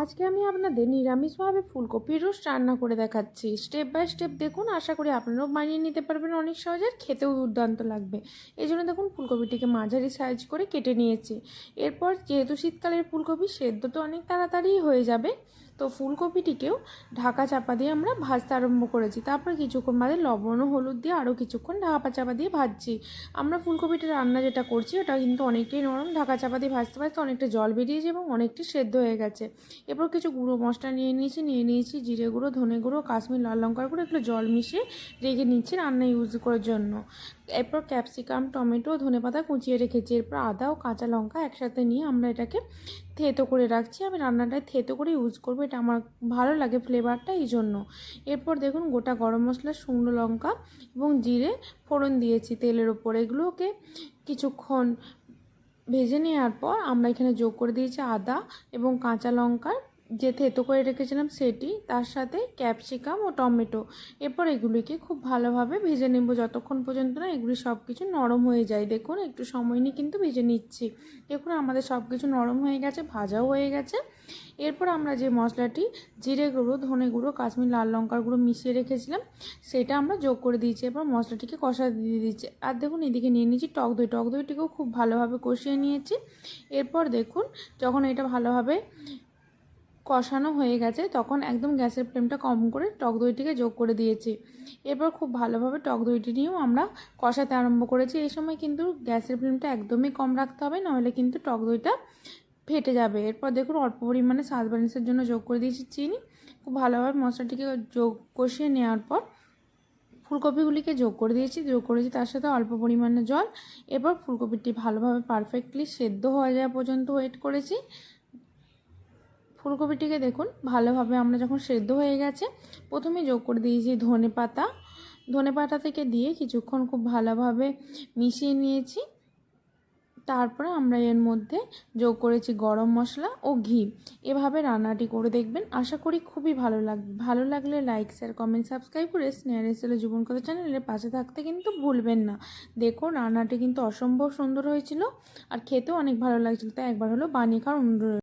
আজকে আমি আপনাদের নিরামিষভাবে ফুলকপির রোস্ট রান্না করে দেখাচ্ছি। স্টেপ বাই স্টেপ দেখুন, আশা করি আপনারাও বানিয়ে নিতে পারবেন। অনেক সহজে আর খেতেও দুর্দান্ত লাগবে। এই জন্য দেখুন, ফুলকপিটিকে মাঝারি সাইজ করে কেটে নিয়েছি। এরপর যেহেতু শীতকালের ফুলকপি, সেদ্ধ তো অনেক তাড়াতাড়ি হয়ে যাবে। তো ফুলকপিটিকেও ঢাকা চাপা দিয়ে আমরা ভাজতে আরম্ভ করেছি। তারপর কিছুক্ষণ বাদে লবণ ও হলুদ দিয়ে আরও কিছুক্ষণ ঢাকা চাপা দিয়ে ভাজছি। আমরা ফুলকপিটা রান্না যেটা করছি ওটা কিন্তু অনেকটাই নরম, ঢাকা চাপা দিয়ে ভাজতে ভাজতে অনেকটা জল বেরিয়েছে এবং অনেকটাই সেদ্ধ হয়ে গেছে। এরপর কিছু গুঁড়ো মশলা নিয়ে নিয়েছি নিয়ে নিয়েছি জিরে গুঁড়ো, ধনে গুঁড়ো, কাশ্মীর লাল লঙ্কার গুঁড়ো, এগুলো জল মিশিয়ে রেখে নিচ্ছি রান্না ইউজ করার জন্য। এরপর ক্যাপসিকাম, টমেটো, ধনে পাতা কুচিয়ে রেখেছি। এরপর আদা ও কাঁচা লঙ্কা একসাথে নিয়ে আমরা এটাকে থেতো করে রাখছি। আমি রান্নাটায় থেতো করে ইউজ করব এটা আমার ভালো লাগে ফ্লেভারটা এই জন্য। এরপর দেখুন গোটা গরম মশলা, শুকনো লঙ্কা এবং জিরে ফোড়ন দিয়েছি তেলের ওপর এগুলোকে কিছুক্ষণ ভেজে নেওয়ার পর আমরা এখানে যোগ করে দিয়েছি আদা এবং কাঁচা লঙ্কার যে থেতো করে রেখেছিলাম সেটি, তার সাথে ক্যাপসিকাম ও টমেটো। এরপর এগুলিকে খুব ভালোভাবে ভেজে নেব। যতক্ষণ পর্যন্ত না এগুলি সব কিছু নরম হয়ে যায়। দেখুন, একটু সময় নিয়ে কিন্তু ভেজে নিচ্ছি। দেখুন, আমাদের সব কিছু নরম হয়ে গেছে, ভাজাও হয়ে গেছে। এরপর আমরা যে মশলাটি, জিরে গুঁড়ো, ধনে গুঁড়ো, কাশ্মীর লাল লঙ্কার গুঁড়ো মিশিয়ে রেখেছিলাম, সেটা আমরা যোগ করে দিয়েছি। এরপর মশলাটিকে কষা দিয়ে দিচ্ছি। আর দেখুন, এদিকে নিয়ে নিয়েছি টক দই। টক দইটিকেও খুব ভালোভাবে কষিয়ে নিয়েছি। এরপর দেখুন, যখন এটা ভালোভাবে কষানো হয়ে গেছে, তখন একদম গ্যাসের ফ্লেমটা কম করে টক দইটিকে যোগ করে দিয়েছি। এরপর খুব ভালোভাবে টক দইটি নিয়েও আমরা কষাতে আরম্ভ করেছি। এই সময় কিন্তু গ্যাসের ফ্লেমটা একদমই কম রাখতে হবে, নাহলে কিন্তু টক দইটা ফেটে যাবে। এরপর দেখুন অল্প পরিমাণে স্বাদ ব্যালেন্সের জন্য যোগ করে দিয়েছি চিনি। খুব ভালোভাবে মশলাটিকে যোগ কষিয়ে নেওয়ার পর ফুলকপিগুলিকে যোগ করে দিয়েছি। যোগ করেছি তার সাথে অল্প পরিমাণে জল। এরপর ফুলকপিটি ভালোভাবে পারফেক্টলি সেদ্ধ হয়ে যাওয়া পর্যন্ত ওয়েট করেছি। ফুলকপিটিকে দেখুন, ভালোভাবে আমরা যখন সেদ্ধ হয়ে গেছে, প্রথমে যোগ করে দিয়েছি ধনে পাতা। ধনে পাতা থেকে দিয়ে কিছুক্ষণ খুব ভালোভাবে মিশিয়ে নিয়েছি। তারপরে আমরা এর মধ্যে যোগ করেছি গরম মশলা ও ঘি। এভাবে রান্নাটি করে দেখবেন। আশা করি খুবই ভালো লাগবে ভালো লাগলে লাইক শেয়ার কমেন্ট সাবস্ক্রাইব করে স্নেহার এসেলে জীবন কথা চ্যানেলের পাশে থাকতে কিন্তু ভুলবেন না। দেখুন, রান্নাটি কিন্তু অসম্ভব সুন্দর হয়েছিল আর খেতেও অনেক ভালো লাগছিল, তাই একবার হলো বানিয়ে খাওয়ার অনুরোধ